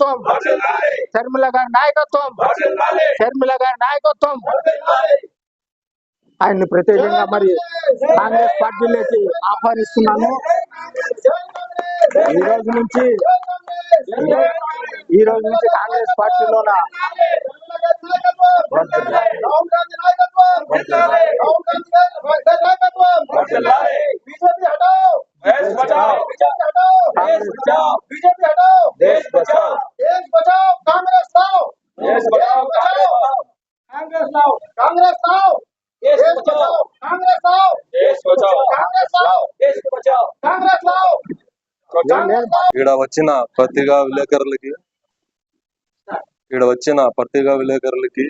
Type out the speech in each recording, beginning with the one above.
నాయకత్వం షర్మిల గారి నాయకత్వం షర్మిల గారి నాయకత్వం ఆయన్ని ప్రత్యేకంగా మరి కాంగ్రెస్ పార్టీలోకి ఆహ్వానిస్తున్నాను ఈ రోజు నుంచి ఈ రోజు నుంచి కాంగ్రెస్ పార్టీలోన బీజేపీ देश बचाओ बीजेपी हटाओ देश बचाओ देश बचाओ कांग्रेस लाओ देश बचाओ कांग्रेस लाओ कांग्रेस लाओ देश देश बचाओ बचाओ कांग्रेस लाओ देश बचाओ कांग्रेस लाओ देश बचाओ कांग्रेस लाओ कांग्रेस लाओ ఈడ వచ్చిన పత్రికా విలేకరులకి ఈడ వచ్చిన పత్రికా విలేకరులకి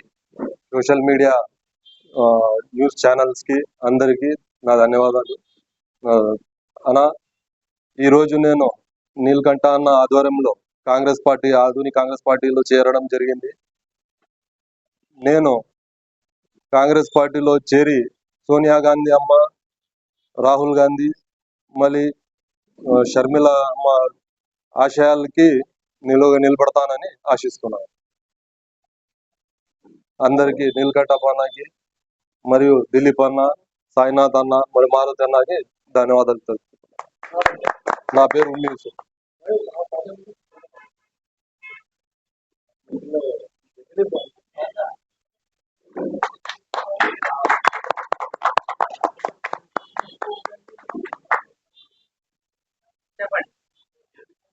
సోషల్ మీడియా ఆ, న్యూస్ ఛానల్స్ కి అందరికీ నా ధన్యవాదాలు ఆ, అన్న ఈరోజు నేను నీలకంఠ అన్న ఆధ్వర్యంలో కాంగ్రెస్ పార్టీ ఆధునిక కాంగ్రెస్ పార్టీలో చేరడం జరిగింది. నేను కాంగ్రెస్ పార్టీలో చేరి సోనియా గాంధీ అమ్మ రాహుల్ గాంధీ మళ్ళీ షర్మిల అమ్మ ఆశయాలకి నిలువ నిలబడతానని ఆశిస్తున్నాను. అందరికీ నీలకంఠ అన్నకి మరియు దిలీప్ అన్న సాయినాథ్ అన్న మరియు మారుతి అన్నకి ధన్యవాదాలు తెలుపుతున్నాను. నా పేరు ఉన్ని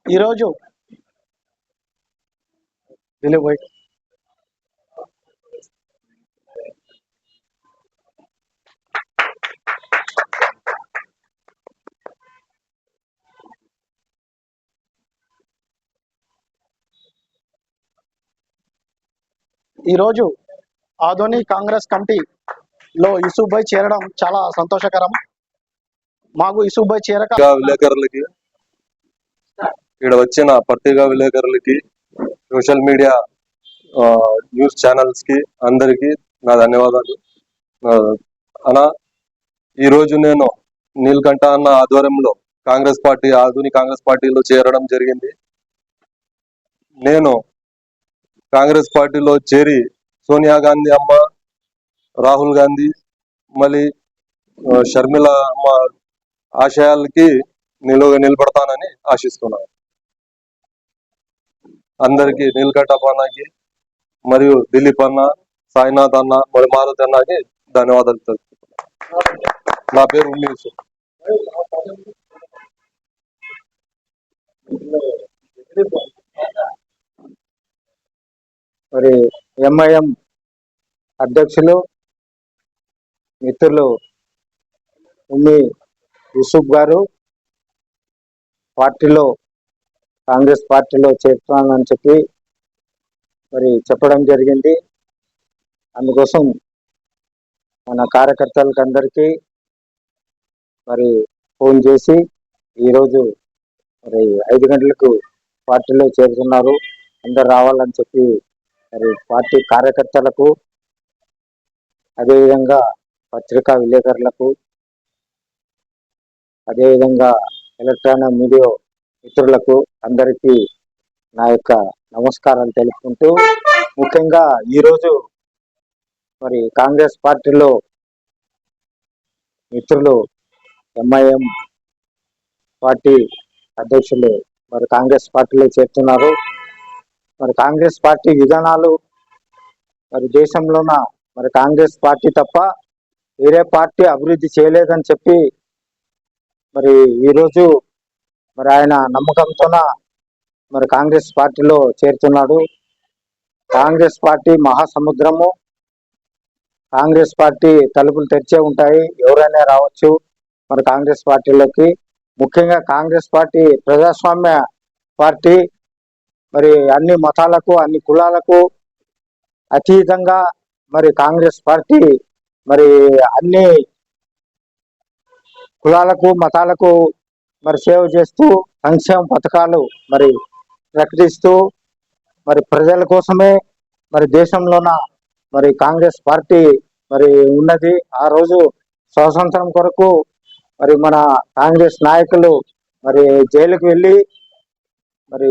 ఈరోజు దిలీప్ భాయ్ ఈరోజు ఆధునిక్ కాంగ్రెస్ కమిటీలో యూసుఫ్ భాయ్ చేరడం చాలా సంతోషకరం. మాకు యూసుఫ్ భాయ్ చేరక విలేకరులకి ఇక్కడ వచ్చిన పత్రికా విలేకరులకి సోషల్ మీడియా న్యూస్ ఛానల్స్కి అందరికీ నా ధన్యవాదాలు. అనా ఈరోజు నేను నీలకంఠ అన్న ఆధ్వర్యంలో కాంగ్రెస్ పార్టీ ఆధునిక కాంగ్రెస్ పార్టీలో చేరడం జరిగింది. నేను కాంగ్రెస్ పార్టీలో చేరి సోనియా గాంధీ అమ్మ రాహుల్ గాంధీ మళ్ళీ షర్మిల అమ్మ ఆశయాలకి నిలువ నిలబడతానని ఆశిస్తున్నాను అందరికీ నీలకంఠ అన్నకి మరియు దిలీప్ అన్న సాయినాథ్ అన్న మరి మారుతి అన్నకి ధన్యవాదాలు తెలుసుకుంటున్నాను నా పేరు ఉల్లి యూసుఫ్. మరి ఎంఐఎం అధ్యక్షులు మిత్రులు ఉమ్మి యూసుఫ్ గారు పార్టీలో కాంగ్రెస్ పార్టీలో చేరుతున్నానని చెప్పి మరి చెప్పడం జరిగింది. అందుకోసం మన కార్యకర్తలకు అందరికీ మరి ఫోన్ చేసి ఈరోజు మరి ఐదు గంటలకు పార్టీలో చేరుతున్నారు. అందరు రావాలని చెప్పి మరి పార్టీ కార్యకర్తలకు అదేవిధంగా పత్రికా విలేకరులకు అదేవిధంగా ఎలక్ట్రానిక్ మీడియా మిత్రులకు అందరికీ నా యొక్క నమస్కారాలు తెలుపుకుంటూ ముఖ్యంగా ఈరోజు మరి కాంగ్రెస్ పార్టీలో మిత్రులు ఎంఐఎం పార్టీ అధ్యక్షులు మరి కాంగ్రెస్ పార్టీలో చేరుతున్నారు. మరి కాంగ్రెస్ పార్టీ విధానాలు మరి దేశంలోన మరి కాంగ్రెస్ పార్టీ తప్ప వేరే పార్టీ అభివృద్ధి చేయలేదని చెప్పి మరి ఈరోజు మరి ఆయన నమ్మకంతోన మరి కాంగ్రెస్ పార్టీలో చేరుతున్నాడు. కాంగ్రెస్ పార్టీ మహాసముద్రము. కాంగ్రెస్ పార్టీ తలుపులు తెరిచే ఉంటాయి. ఎవరైనా రావచ్చు మరి కాంగ్రెస్ పార్టీలోకి. ముఖ్యంగా కాంగ్రెస్ పార్టీ ప్రజాస్వామ్య పార్టీ మరి అన్ని మతాలకు అన్ని కులాలకు అతీతంగా మరి కాంగ్రెస్ పార్టీ మరి అన్ని కులాలకు మతాలకు మరి సేవ చేస్తూ సంక్షేమ పథకాలు మరి ప్రకటిస్తూ మరి ప్రజల కోసమే మరి దేశంలోన మరి కాంగ్రెస్ పార్టీ మరి ఉన్నది. ఆ రోజు స్వాతంత్రం కొరకు మరి మన కాంగ్రెస్ నాయకులు మరి జైలుకు వెళ్ళి మరి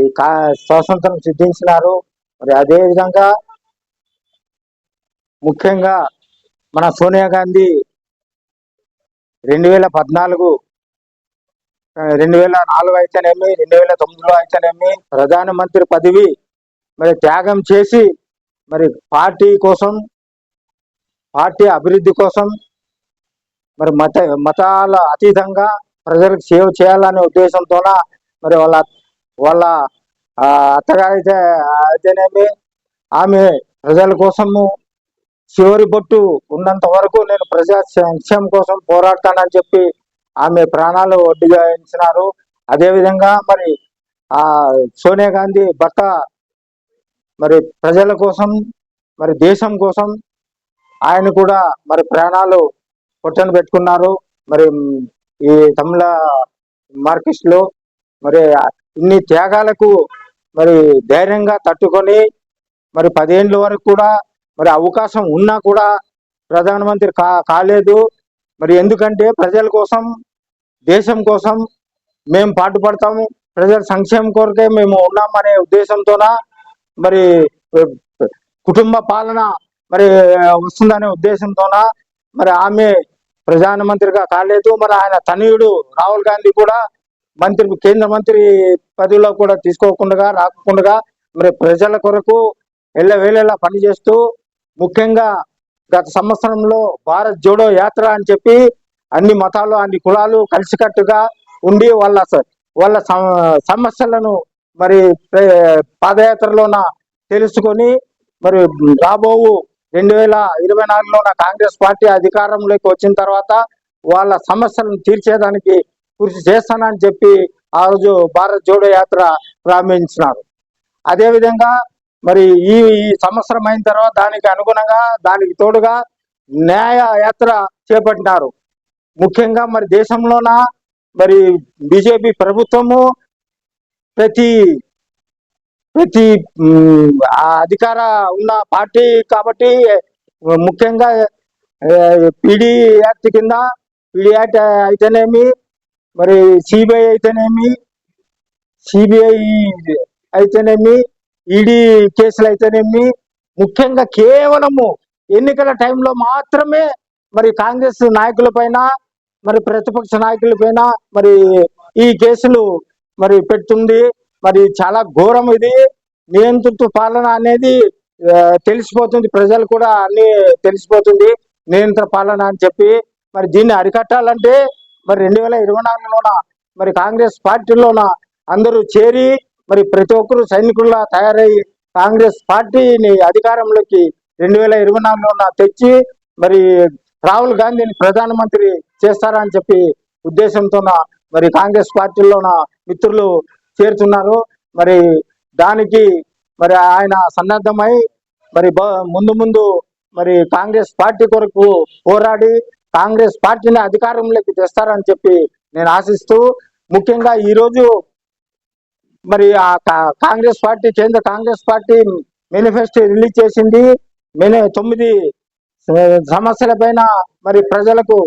స్వాతంత్రం సిద్ధించినారు. మరి అదే విధంగా ముఖ్యంగా మన సోనియా గాంధీ రెండు వేల పద్నాలుగు రెండు వేల నాలుగు అయితేనేమి రెండు వేల తొమ్మిదిలో అయితేనేమి ప్రధానమంత్రి పదవి మరి త్యాగం చేసి మరి పార్టీ కోసం పార్టీ అభివృద్ధి కోసం మరి మత మతాల అతీతంగా ప్రజలకు సేవ చేయాలనే ఉద్దేశంతోన మరి వాళ్ళ వాళ్ళ ఆ, అత్తగారైతే అయితేనేమి ఆమె ప్రజల కోసము చివరి బొట్టు ఉన్నంత వరకు నేను ప్రజా సంక్షేమం కోసం పోరాడతానని చెప్పి ఆమె ప్రాణాలు ఒడ్డుగా అదేవిధంగా మరి ఆ సోనియా గాంధీ భర్త మరి ప్రజల కోసం మరి దేశం కోసం ఆయన కూడా మరి ప్రాణాలు పొట్టను పెట్టుకున్నారు. మరి ఈ తమిళ మార్కెట్స్లో మరి ఇన్ని త్యాగాలకు మరి ధైర్యంగా తట్టుకొని మరి పదేండ్ల వరకు కూడా మరి అవకాశం ఉన్నా కూడా ప్రధానమంత్రి కా కాలేదు. మరి ఎందుకంటే ప్రజల కోసం దేశం కోసం మేము పాటుపడతాము. ప్రజల సంక్షేమం కొరకే మేము ఉన్నామనే ఉద్దేశంతోన మరి కుటుంబ పాలన మరి వస్తుందనే ఉద్దేశంతోన మరి ఆమె ప్రధానమంత్రిగా కాలేదు. మరి ఆయన తనయుడు రాహుల్ గాంధీ కూడా మంత్రి కేంద్ర మంత్రి పదవిలో కూడా తీసుకోకుండా రాకుండా మరి ప్రజల కొరకు ఎల్లవేళలా పనిచేస్తూ ముఖ్యంగా గత సంవత్సరంలో భారత్ జోడో యాత్ర అని చెప్పి అన్ని మతాలు అన్ని కులాలు కలిసికట్టుగా ఉండి వాళ్ళ స- వాళ్ళ సమ- సమస్యలను మరి పాదయాత్రలోన తెలుసుకొని మరి రాబోవు రెండు వేల ఇరవై నాలుగులోన కాంగ్రెస్ పార్టీ అధికారంలోకి వచ్చిన తర్వాత వాళ్ళ సమస్యలను తీర్చేదానికి కృషి చేస్తానని చెప్పి ఆ రోజు భారత్ జోడో యాత్ర ప్రారంభించినారు. అదేవిధంగా మరి ఈ సంవత్సరం అయిన తర్వాత దానికి అనుగుణంగా దానికి తోడుగా న్యాయ యాత్ర చేపట్టినారు. ముఖ్యంగా మరి దేశంలోన మరి బీజేపీ ప్రభుత్వము ప్రతి ప్రతి అధికార ఉన్న పార్టీ కాబట్టి ముఖ్యంగా పీడీ యాక్ట్ కింద పీడీ యాక్ట్ అయితేనేమి మరి సిబిఐ అయితేనేమి? సిబిఐ అయితేనేమి? ఈడీ కేసులు అయితేనేమి? ముఖ్యంగా కేవలము ఎన్నికల టైంలో మాత్రమే మరి కాంగ్రెస్ నాయకుల పైన మరి ప్రతిపక్ష నాయకుల పైన మరి ఈ కేసులు మరి పెడుతుంది. మరి చాలా ఘోరం ఇది. నియంతృత్వ పాలన అనేది తెలిసిపోతుంది. ప్రజలు కూడా అన్ని తెలిసిపోతుంది. నియంత్రణ పాలన అని చెప్పి మరి దీన్ని అరికట్టాలంటే మరి రెండు వేల ఇరవై నాలుగులోన? మరి కాంగ్రెస్ పార్టీలోన? అందరూ చేరి మరి ప్రతి ఒక్కరు సైనికుల్లా తయారయ్యి కాంగ్రెస్ పార్టీని అధికారంలోకి రెండు వేల ఇరవై నాలుగులోన తెచ్చి మరి రాహుల్ గాంధీని ప్రధానమంత్రి చేస్తారని చెప్పి ఉద్దేశంతోన మరి కాంగ్రెస్ పార్టీలోన మిత్రులు చేరుతున్నారు? మరి దానికి మరి ఆయన సన్నద్ధమై మరి బ- ముందు ముందు మరి కాంగ్రెస్ పార్టీ కొరకు పోరాడి కాంగ్రెస్ పార్టీని అధికారంలోకి తెస్తారని చెప్పి నేను ఆశిస్తూ ముఖ్యంగా ఈరోజు మరి ఆ కా- కాంగ్రెస్ పార్టీ కేంద్ర కాంగ్రెస్ పార్టీ మేనిఫెస్టో రిలీజ్ చేసింది. మేనే తొమ్మిది సమస్యల పైన మరి ప్రజలకు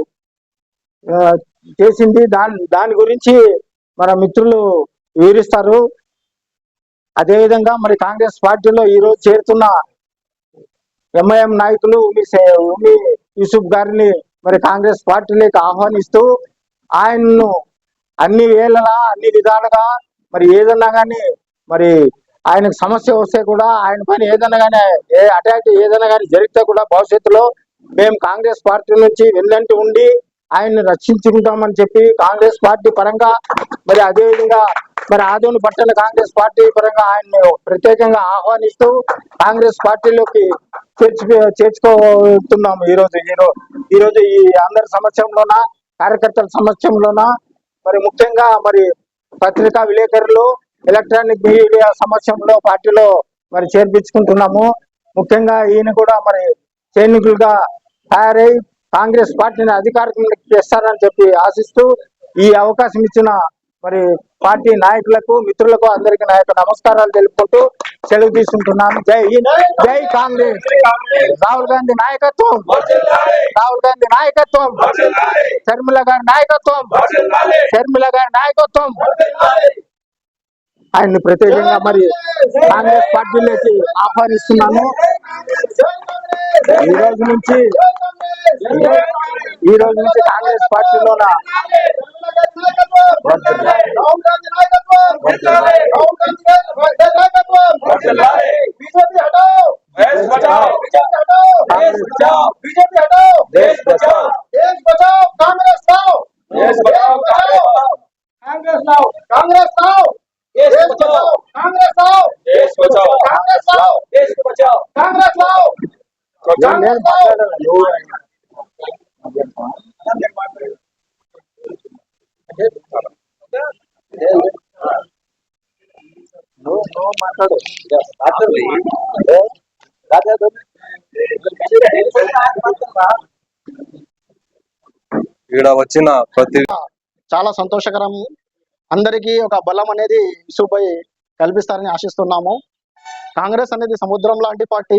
చేసింది. దాని దాని గురించి మన మిత్రులు వివరిస్తారు. అదేవిధంగా మరి కాంగ్రెస్ పార్టీలో ఈ రోజు చేరుతున్న ఎంఐఎం నాయకులు ఉమి ఉమి యూసుఫ్ గారిని మరి కాంగ్రెస్ పార్టీలోకి ఆహ్వానిస్తూ ఆయన్ను అన్ని వేళలా అన్ని విధాలుగా మరి ఏదన్నా కానీ మరి ఆయనకు సమస్య వస్తే కూడా ఆయన పైన ఏదైనా కానీ ఏ అటాక్ ఏదైనా కానీ జరిగితే కూడా భవిష్యత్తులో మేము కాంగ్రెస్ పార్టీ నుంచి వెన్నంటి ఉండి ఆయన్ని రక్షించుకుంటామని చెప్పి కాంగ్రెస్ పార్టీ పరంగా మరి అదేవిధంగా మరి ఆదోని పట్టణ కాంగ్రెస్ పార్టీ పరంగా ఆయన్ని ప్రత్యేకంగా ఆహ్వానిస్తూ కాంగ్రెస్ పార్టీలోకి చేర్చు చేర్చుకోతున్నాము ఈ రోజు ఈ ఈ రోజు ఈ అందరి సమక్షంలోన కార్యకర్తల సమక్షంలోన మరి ముఖ్యంగా మరి పత్రికా విలేకరులు ఎలక్ట్రానిక్ మీడియా సమక్షంలో పార్టీలో మరి చేర్పించుకుంటున్నాము. ముఖ్యంగా ఈయన కూడా మరి సైనికులుగా తయారై కాంగ్రెస్ పార్టీని అధికారికంగా చేస్తారని చెప్పి ఆశిస్తూ ఈ అవకాశం ఇచ్చిన మరి పార్టీ నాయకులకు మిత్రులకు అందరికీ నా యొక్క నమస్కారాలు తెలుపుకుంటూ సెలవు తీసుకుంటున్నాను. జై హింద్ జై కాంగ్రెస్ రాహుల్ గాంధీ నాయకత్వం. రాహుల్ గాంధీ నాయకత్వం. షర్మిల గారి నాయకత్వం. షర్మిల గారి నాయకత్వం. ఆయన్ని ప్రత్యేకంగా మరి కాంగ్రెస్ పార్టీలోకి ఆహ్వానిస్తున్నాను ఈ రోజు నుంచి ఈ రోజు నుంచి కాంగ్రెస్ పార్టీలోన बीजेपी हटाओ। देश बचाओ। बीजेपी हटाओ। देश बचाओ। बीजेपी हटाओ। देश बचाओ। देश बचाओ। कांग्रेस लाओ। देश बचाओ। कांग्रेस लाओ। कांग्रेस लाओ। देश बचाओ। कांग्रेस लाओ। देश बचाओ। कांग्रेस लाओ। देश बचाओ। कांग्रेस लाओ। कांग्रेस लाओ। మాట్లాడు. ఇక్కడ వచ్చిన ప్రతి చాలా సంతోషకరం. అందరికీ ఒక బలం అనేది ఇసుపై కల్పిస్తారని ఆశిస్తున్నాము. కాంగ్రెస్ అనేది సముద్రం లాంటి పార్టీ.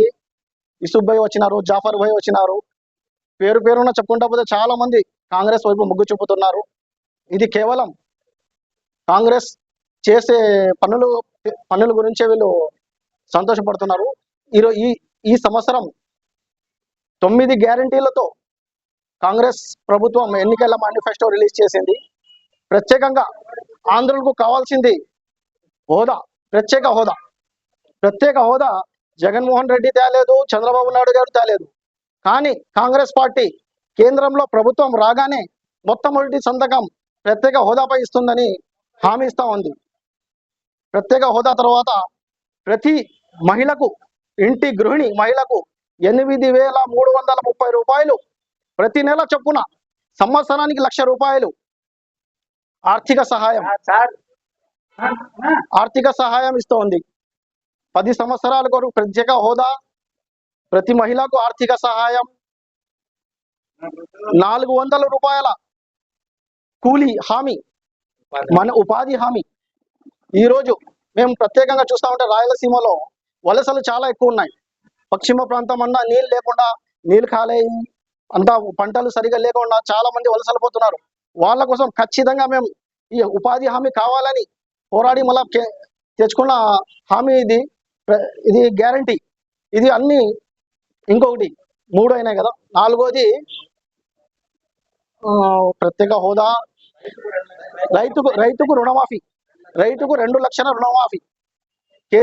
ఇసుఫ్ భాయ్ వచ్చినారు జాఫర్ భాయ్ వచ్చినారు. పేరు పేరున చెప్పుకుంటా పోతే చాలా మంది కాంగ్రెస్ వైపు మొగ్గు చూపుతున్నారు. ఇది కేవలం కాంగ్రెస్ చేసే పనులు పనుల గురించే వీళ్ళు సంతోషపడుతున్నారు. ఈరోజు ఈ ఈ సంవత్సరం తొమ్మిది గ్యారంటీలతో కాంగ్రెస్ ప్రభుత్వం ఎన్నికల మేనిఫెస్టో రిలీజ్ చేసింది. ప్రత్యేకంగా ఆంధ్రులకు కావాల్సింది హోదా ప్రత్యేక హోదా. ప్రత్యేక హోదా జగన్మోహన్ రెడ్డి తేలేదు చంద్రబాబు నాయుడు గారు తేలేదు. కానీ కాంగ్రెస్ పార్టీ కేంద్రంలో ప్రభుత్వం రాగానే మొట్టమొదటి సంతకం ప్రత్యేక హోదాపై ఇస్తుందని హామీ ఇస్తా ఉంది. ప్రత్యేక హోదా తర్వాత ప్రతి మహిళకు ఇంటి గృహిణి మహిళకు ఎనిమిది వేల మూడు వందల ముప్పై రూపాయలు ప్రతి నెల చొప్పున సంవత్సరానికి లక్ష రూపాయలు. ఆర్థిక సహాయం. ఆర్థిక సహాయం ఇస్తోంది. పది సంవత్సరాల కొరకు ప్రత్యేక హోదా. ప్రతి మహిళకు ఆర్థిక సహాయం. నాలుగు వందల రూపాయల కూలీ హామీ. మన ఉపాధి హామీ. ఈ రోజు మేము ప్రత్యేకంగా చూస్తా ఉంటే రాయలసీమలో వలసలు చాలా ఎక్కువ ఉన్నాయి. పశ్చిమ ప్రాంతం అన్నా నీళ్ళు లేకుండా నీళ్ళు కాలేయి అంతా పంటలు సరిగా లేకుండా చాలా మంది వలసలు పోతున్నారు. వాళ్ళ కోసం ఖచ్చితంగా మేము ఈ ఉపాధి హామీ కావాలని పోరాడి మళ్ళా తెచ్చుకున్న హామీ ఇది ఇది గ్యారంటీ. ఇది అన్ని ఇంకొకటి మూడు అయినాయి కదా. నాలుగోది ప్రత్యేక హోదా. రైతుకు రైతుకు రుణమాఫీ. రైతుకు రెండు లక్షల రుణమాఫీ. కే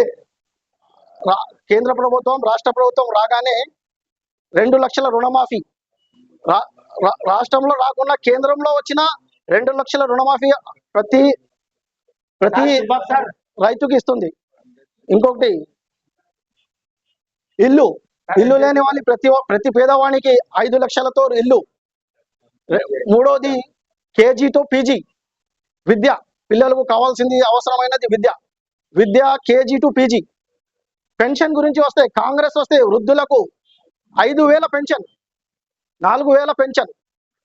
రా- కేంద్ర ప్రభుత్వం రాష్ట్ర ప్రభుత్వం రాగానే రెండు లక్షల రుణమాఫీ. రాష్ట్రంలో రాకుండా కేంద్రంలో వచ్చిన రెండు లక్షల రుణమాఫీ ప్రతి ప్రతి రైతుకి ఇస్తుంది. ఇంకొకటి ఇల్లు. ఇల్లు లేని వాళ్ళ ప్రతి ప్రతి పేదవానికి ఐదు లక్షలతో ఇల్లు. మూడోది కేజీ టు పీజీ విద్య. పిల్లలకు కావాల్సింది అవసరమైనది విద్య. విద్య కేజీ టు పీజీ. పెన్షన్ గురించి వస్తే కాంగ్రెస్ వస్తే వృద్ధులకు ఐదు వేల పెన్షన్ నాలుగు వేల పెన్షన్.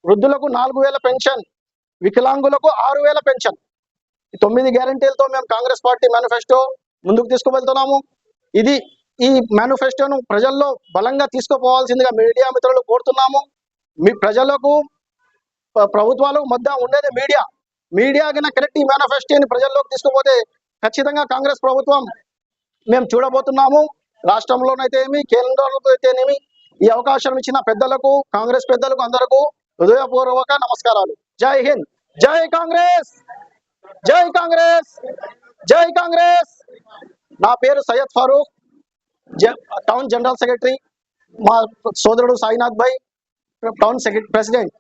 వృద్ధులకు నాలుగు వేల పెన్షన్ వికలాంగులకు ఆరు వేల పెన్షన్. ఈ తొమ్మిది గ్యారంటీలతో మేము కాంగ్రెస్ పార్టీ మేనిఫెస్టో ముందుకు తీసుకువెళ్తున్నాము. ఇది ఈ మేనిఫెస్టోను ప్రజల్లో బలంగా తీసుకుపోవాల్సిందిగా మీడియా మిత్రులు కోరుతున్నాము. మీ ప్రజలకు ప్రభుత్వాలకు మధ్య ఉండేది మీడియా. మీడియా కింద కరెక్ట్ ఈ మేనిఫెస్టోని ప్రజల్లోకి తీసుకుపోతే ఖచ్చితంగా కాంగ్రెస్ ప్రభుత్వం మేము చూడబోతున్నాము. రాష్ట్రంలోనైతే ఏమి కేంద్రంలో అయితేనేమి ఈ అవకాశం ఇచ్చిన పెద్దలకు కాంగ్రెస్ పెద్దలకు అందరకు హృదయపూర్వక నమస్కారాలు. జై హింద్ జై కాంగ్రెస్ జై కాంగ్రెస్ జై కాంగ్రెస్. నా పేరు సయ్యద్ ఫారూక్ జ- టౌన్ జనరల్ సెక్రటరీ మా సోదరుడు సాయినాథ్ భాయ్ టౌన్ సెక్రటరీ ప్రెసిడెంట్.